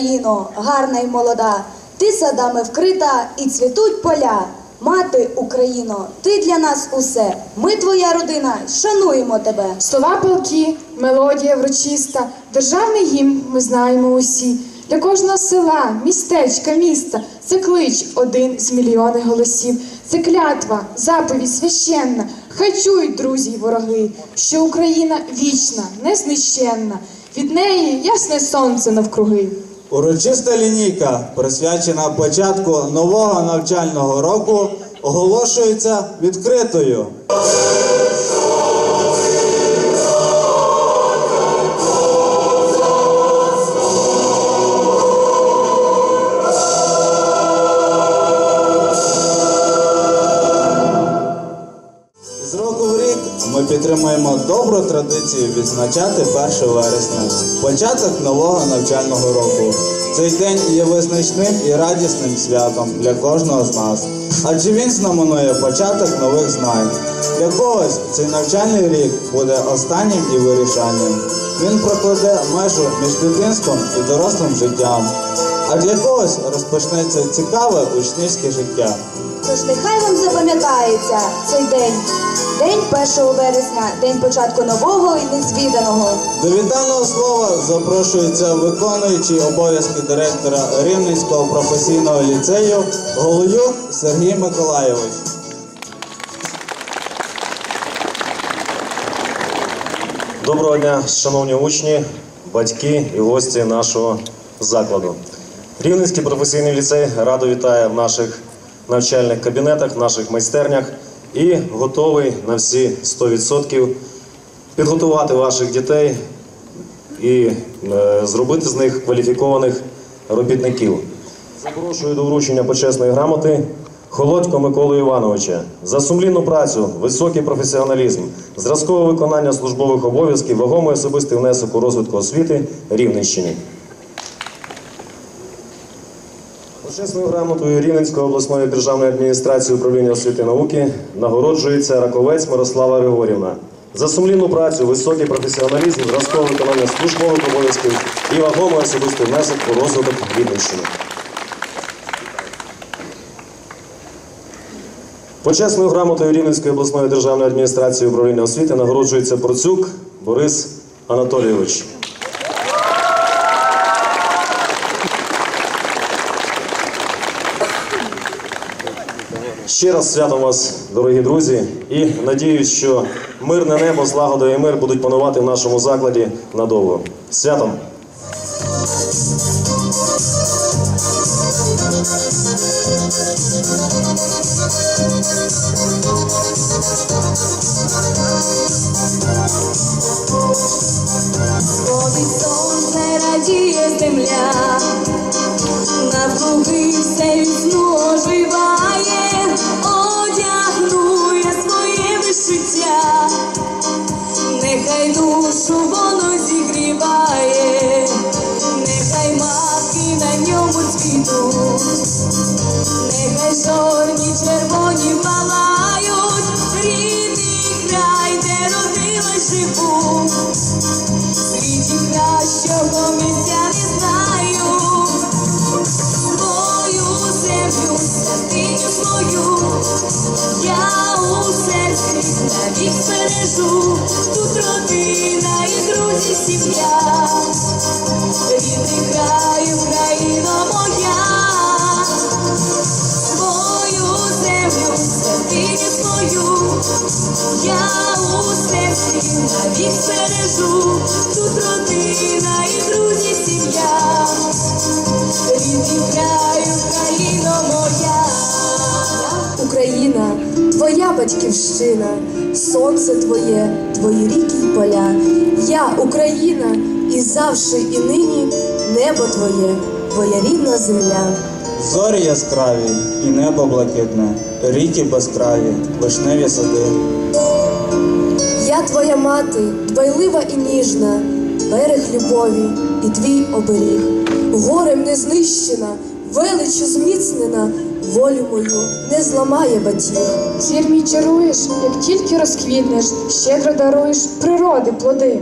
Україно, гарна й молода, ти садами вкрита і цвітуть поля. Мати Україно, ти для нас усе. Ми твоя родина, шануємо тебе. Слова палки, мелодія врочиста, державний гімн ми знаємо усі. Для кожного села, містечка, міста це клич один з мільйони голосів. Це клятва, заповідь священна. Хай чують друзі й вороги, що Україна вічна, незнищенна. Від неї ясне сонце навкруги. Урочиста лінійка, присвячена початку нового навчального року, оголошується відкритою. Добру традицію відзначати 1 вересня, початок нового навчального року. Цей день є визначним і радісним святом для кожного з нас, адже він знаменує початок нових знань. Для когось цей навчальний рік буде останнім і вирішальним. Він прокладе межу між дитинством і дорослим життям, а для когось розпочнеться цікаве учнівське життя. Тож нехай вам запам'ятається цей день. День 1 вересня, день початку нового і незвіданого. До вітального слова запрошується виконуючий обов'язки директора Рівненського професійного ліцею Голоюк Сергій Миколайович. Доброго дня, шановні учні, батьки і гості нашого закладу. Рівненський професійний ліцей радо вітає в наших навчальних кабінетах, в наших майстернях і готовий на всі 100% підготувати ваших дітей і е, зробити з них кваліфікованих робітників. Запрошую до вручення почесної грамоти Холодько Миколу Івановича за сумлінну працю, високий професіоналізм, зразкове виконання службових обов'язків, вагомий особистий внесок у розвитку освіти Рівненщини. Почесною грамотою Рівненської обласної державної адміністрації управління освіти і науки нагороджується Раковець Мирослава Григорівна. За сумлінну працю, високий професіоналізм, зразкове виконання службових обов'язків і вагомий особистий внесок у розвиток Рівненщини. Почесною грамотою Рівненської обласної державної адміністрації управління освіти нагороджується Процюк Борис Анатолійович. Ще раз святом вас, дорогі друзі, і надіюсь, що мирне небо, злагода і мир будуть панувати в нашому закладі надовго. Святом! Вишиття, нехай душу збережу. Тут родина і друзі, сім'я, рідний край, Україна моя. Свою землю, святиню свою, я у серці навік збережу, тут родина і друзі, сім'я, рідний край, Україна моя. Україна, твоя батьківщина, сонце твоє, твої ріки й поля. Я Україна, і завжди, і нині небо твоє, твоя рідна земля. Зорі яскраві і небо блакитне, ріки безкраві, вишневі сади. Я твоя мати, дбайлива і ніжна, берег любові і твій оберіг. Горем не знищена, величу зміцнена, волю мою не зламає батіг. Зір мій чаруєш, як тільки розквітнеш, щедро даруєш природи плоди.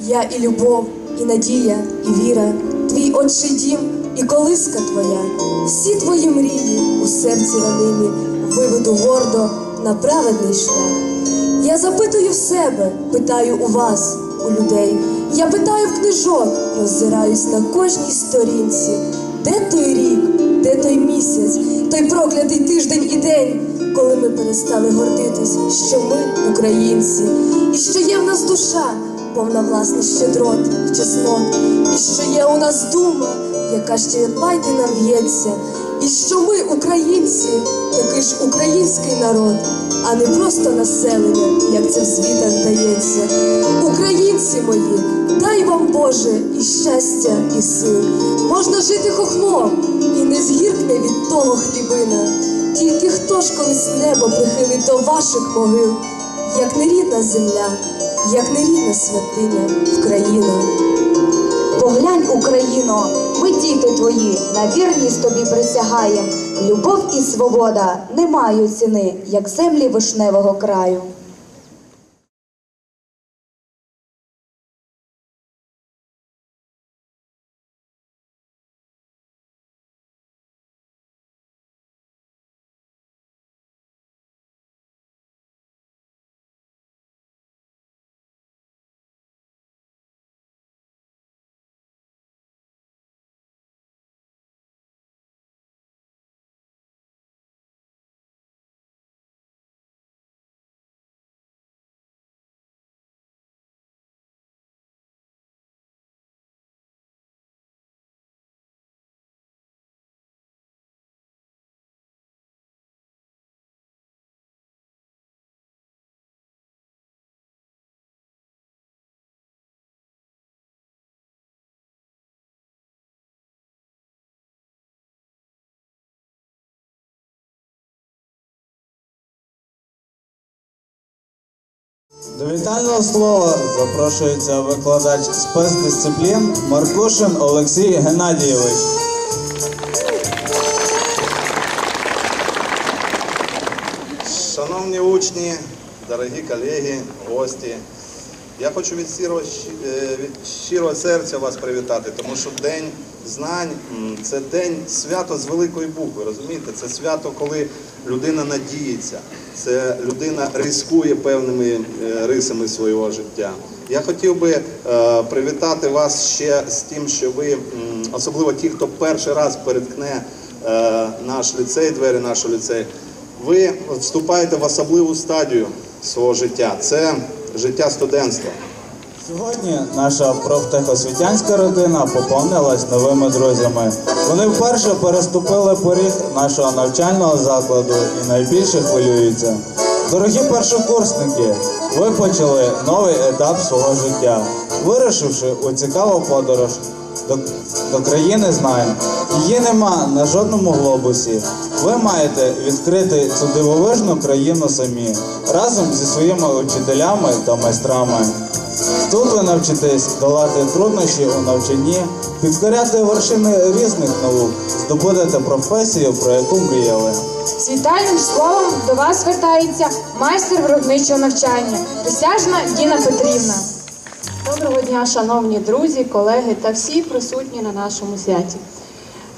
Я і любов, і надія, і віра, твій отчий дім і колиска твоя, всі твої мрії у серці ранимі виведу гордо на праведний шлях. Я запитую в себе, питаю у вас, у людей. Я питаю в книжок, роззираюсь на кожній сторінці. Де той рік, де той місяць, той проклятий тиждень і день, коли ми перестали гордитись, що ми українці, і що є в нас душа, повна власних щедрот, чеснот, і що є у нас дума, яка ще лайти нам в'ється, і що ми, українці, такий ж український народ, а не просто населення, як це в звітах дається. Українці мої, дай вам Боже і щастя, і сил. Можна жити хохлом, і не згіркне від того хлібина. Тільки хто ж колись небо прихилить до ваших могил, як не рідна земля, як не рідна святиня Україна. Поглянь, Україно, діти твої, на вірність тобі присягаєм. Любов і свобода не мають ціни, як землі вишневого краю. До вітального слова запрошується викладач спецдисциплін Маркушин Олексій Геннадійович. Шановні учні, дорогі колеги, гості, я хочу від щирого, е, від щирого серця вас привітати, тому що День знань це день свято з великої букви. Розумієте? Це свято, коли людина надіється, це людина ризикує певними е, рисами свого життя. Я хотів би е, привітати вас ще з тим, що ви, особливо ті, хто перший раз переткне наш ліцей, двері нашого ліцею, ви вступаєте в особливу стадію свого життя. Це життя студентства. Сьогодні наша профтехосвітянська родина поповнилась новими друзями. Вони вперше переступили поріг нашого навчального закладу і найбільше хвилюються. Дорогі першокурсники, ви почали новий етап свого життя, вирушивши у цікаву подорож до, до країни знань. Її нема на жодному глобусі. Ви маєте відкрити цю дивовижну країну самі разом зі своїми учителями та майстрами. Тут ви навчитесь долати труднощі у навчанні, підкоряти вершини різних наук, здобудете професію, про яку мріяли. З вітальним словом до вас звертається майстер виробничого навчання, присяжна Діна Петрівна. Доброго дня, шановні друзі, колеги та всі присутні на нашому святі.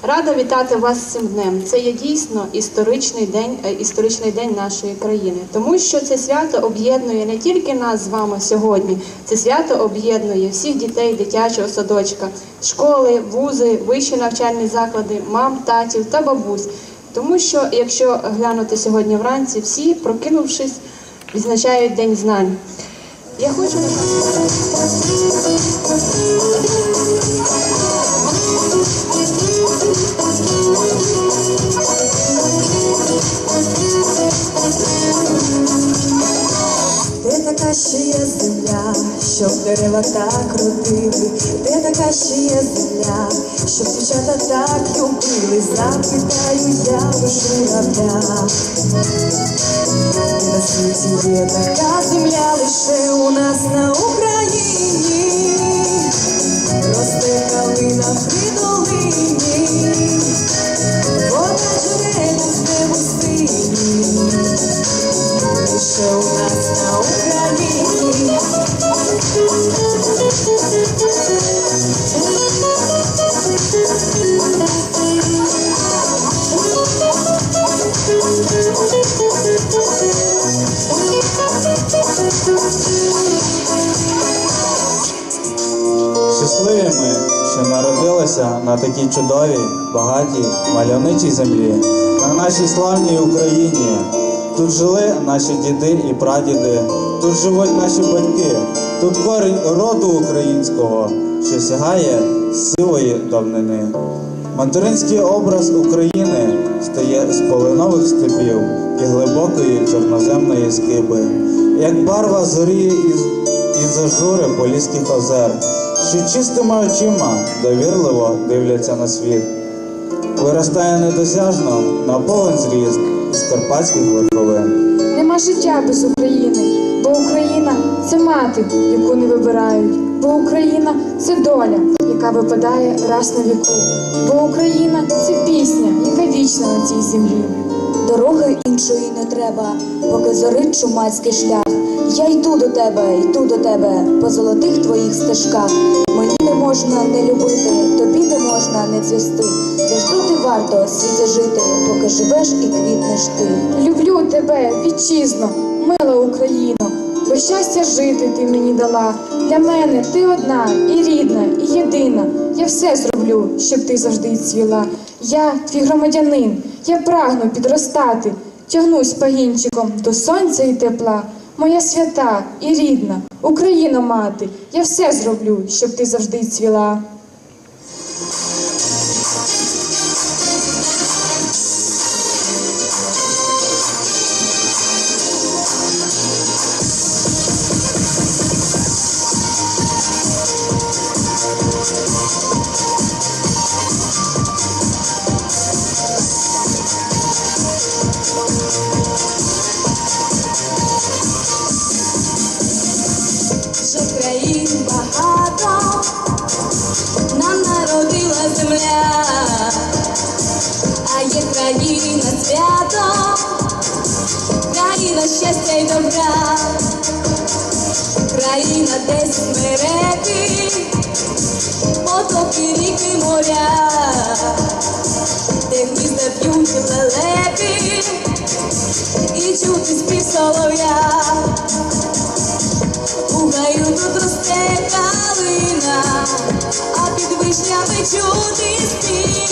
Рада вітати вас цим днем. Це є дійсно історичний день, е, історичний день нашої країни, тому що це свято об'єднує не тільки нас з вами сьогодні, це свято об'єднує всіх дітей дитячого садочка, школи, вузи, вищі навчальні заклади, мам, татів та бабусь. Тому що, якщо глянути сьогодні вранці, всі, прокинувшись, відзначають День знань. Я хочу Де така ще є земля, щоб дерева так родили, де така ще є земля, щоб дівчата так любили, запитаю я у журавля. На світі є така земля лише у нас на такій чудовій, багатій, мальовничій землі, на нашій славній Україні. Тут жили наші діди і прадіди, тут живуть наші батьки, тут корінь роду українського, що сягає сивої давнини. Материнський образ України стає з полинових степів і глибокої чорноземної скиби, як барва зоріє із, із зажури поліських озер, що чистими очима довірливо дивляться на світ. Виростає недосяжно на повен зріст із карпатських верховин. Нема життя без України, бо Україна це мати, яку не вибирають, бо Україна це доля, яка випадає раз на віку, бо Україна це пісня, яка вічна на цій землі. Дороги іншої не треба, поки зорить чумацький шлях. Я йду до тебе, йду до тебе по золотих твоїх стежках. Мені не можна не любити, тобі не можна не цвісти. Де ж ти варто світі жити, поки живеш і квітнеш ти. Люблю тебе, вітчизно, мила Україно, бо щастя жити ти мені дала. Для мене ти одна і рідна, і єдина. Я все зроблю, щоб ти завжди цвіла. Я твій громадянин, я прагну підростати, тягнусь пагінчиком до сонця і тепла. Моя свята і рідна, Україна мати, я все зроблю, щоб ти завжди цвіла. Земля, а є країна свято, країна щастя й добра, країна десь смереки, потоки ріки моря, де гнізда п'ють лелеки, і чути спів солов'я. Вишнями чути спів.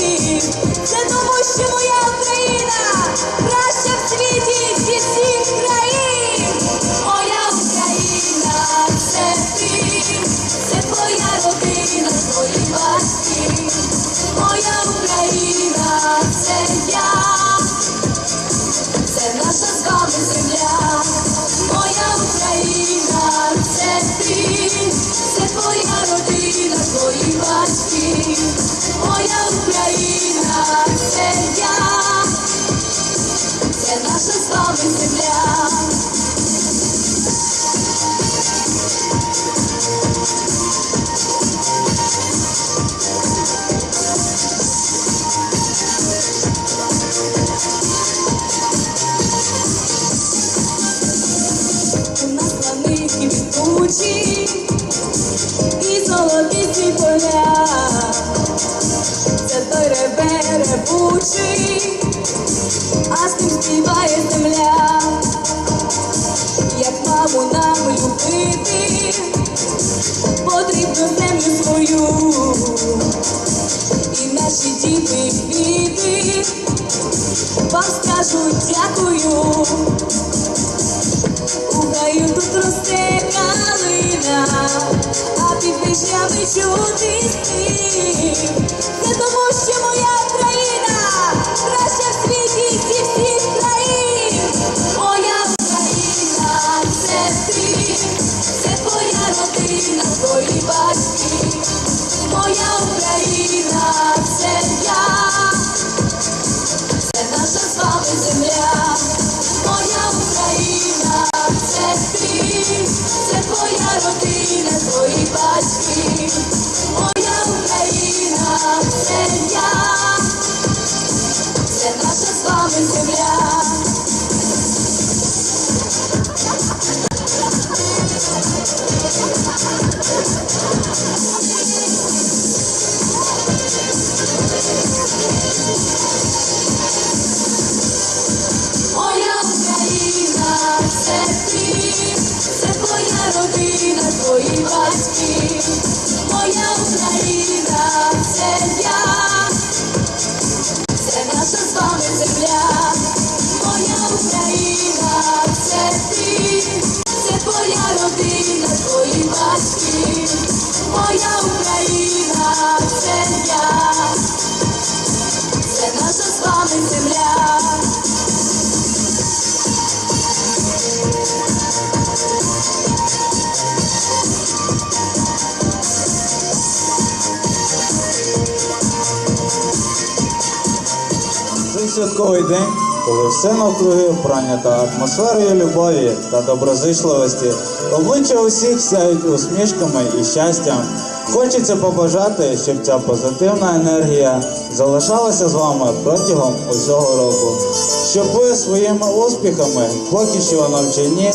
Наша з вами земля. Потрібно землю свою. І наші діти квіти вам скажуть дякую. У гаю тут росте калина, а під вишнями чути спів. Родина, святковий день, коли все навкруги прийнято атмосферою любові та доброзичливості, обличчя усіх сяють усмішками і щастям. Хочеться побажати, щоб ця позитивна енергія залишалася з вами протягом усього року, щоб ви своїми успіхами поки що у навчанні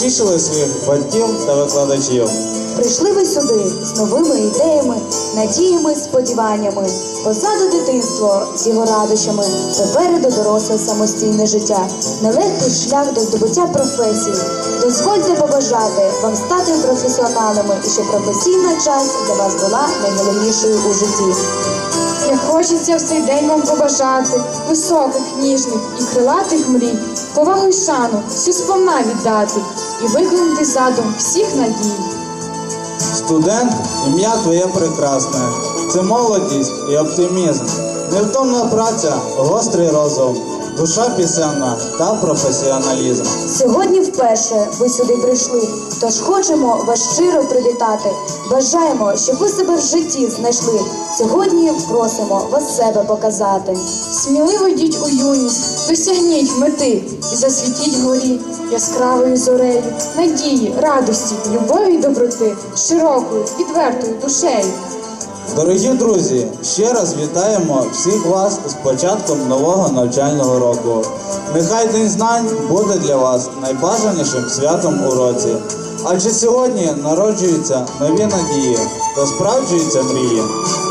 тішили своїх батьків та викладачів. Прийшли ви сюди з новими ідеями, надіями, сподіваннями. Позаду дитинство з його радощами, попереду доросле самостійне життя, нелегкий шлях до здобуття професії. Дозвольте побажати вам стати професіоналами і щоб професійна часть для вас була найголовнішою у житті. Як хочеться в цей день вам побажати високих, ніжних і крилатих мрій, повагу й шану всю сповна віддати і виконати задум всіх надій. Студент, ім'я твоє прекрасне. Це молодість і оптимізм. Невтомна праця, гострий розум, душа пісенна та професіоналізм. Сьогодні вперше ви сюди прийшли, тож хочемо вас щиро привітати. Бажаємо, щоб ви себе в житті знайшли. Сьогодні просимо вас себе показати. Сміливо йдіть у юність, досягніть мети і засвітіть горі яскравою зорею, надії, радості, любові й доброти, широкою, відвертою душею. Дорогі друзі, ще раз вітаємо всіх вас з початком нового навчального року. Нехай День знань буде для вас найбажанішим святом у році. Адже сьогодні народжуються нові надії та справджуються мрії.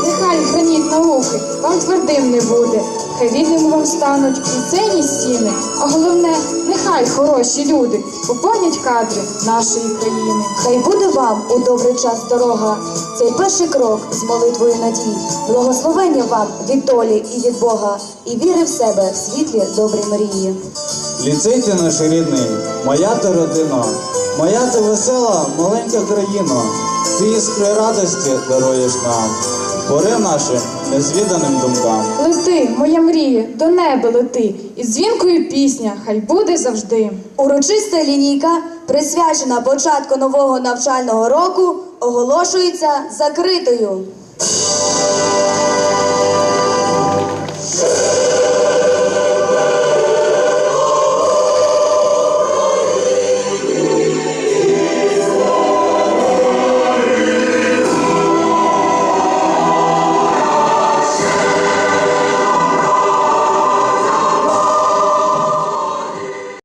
Нехай граніт науки вам твердим не буде, хай рідними вам стануть ліцейні стіни, а головне, нехай хороші люди поповнять кадри нашої країни. Хай буде вам у добрий час дорога. Цей перший крок з молитвою надій. Благословення вам від долі і від Бога, і віри в себе в світлі добрі мрії. Ліцей ти наш рідний, моя ти родина, моя ти весела, маленька країна. Ти іскри радості даруєш нам, порив нашим незвіданим думкам. Лети, моя мрія, до неба лети, і дзвінкою пісня хай буде завжди. Урочиста лінійка, присвячена початку нового навчального року, оголошується закритою.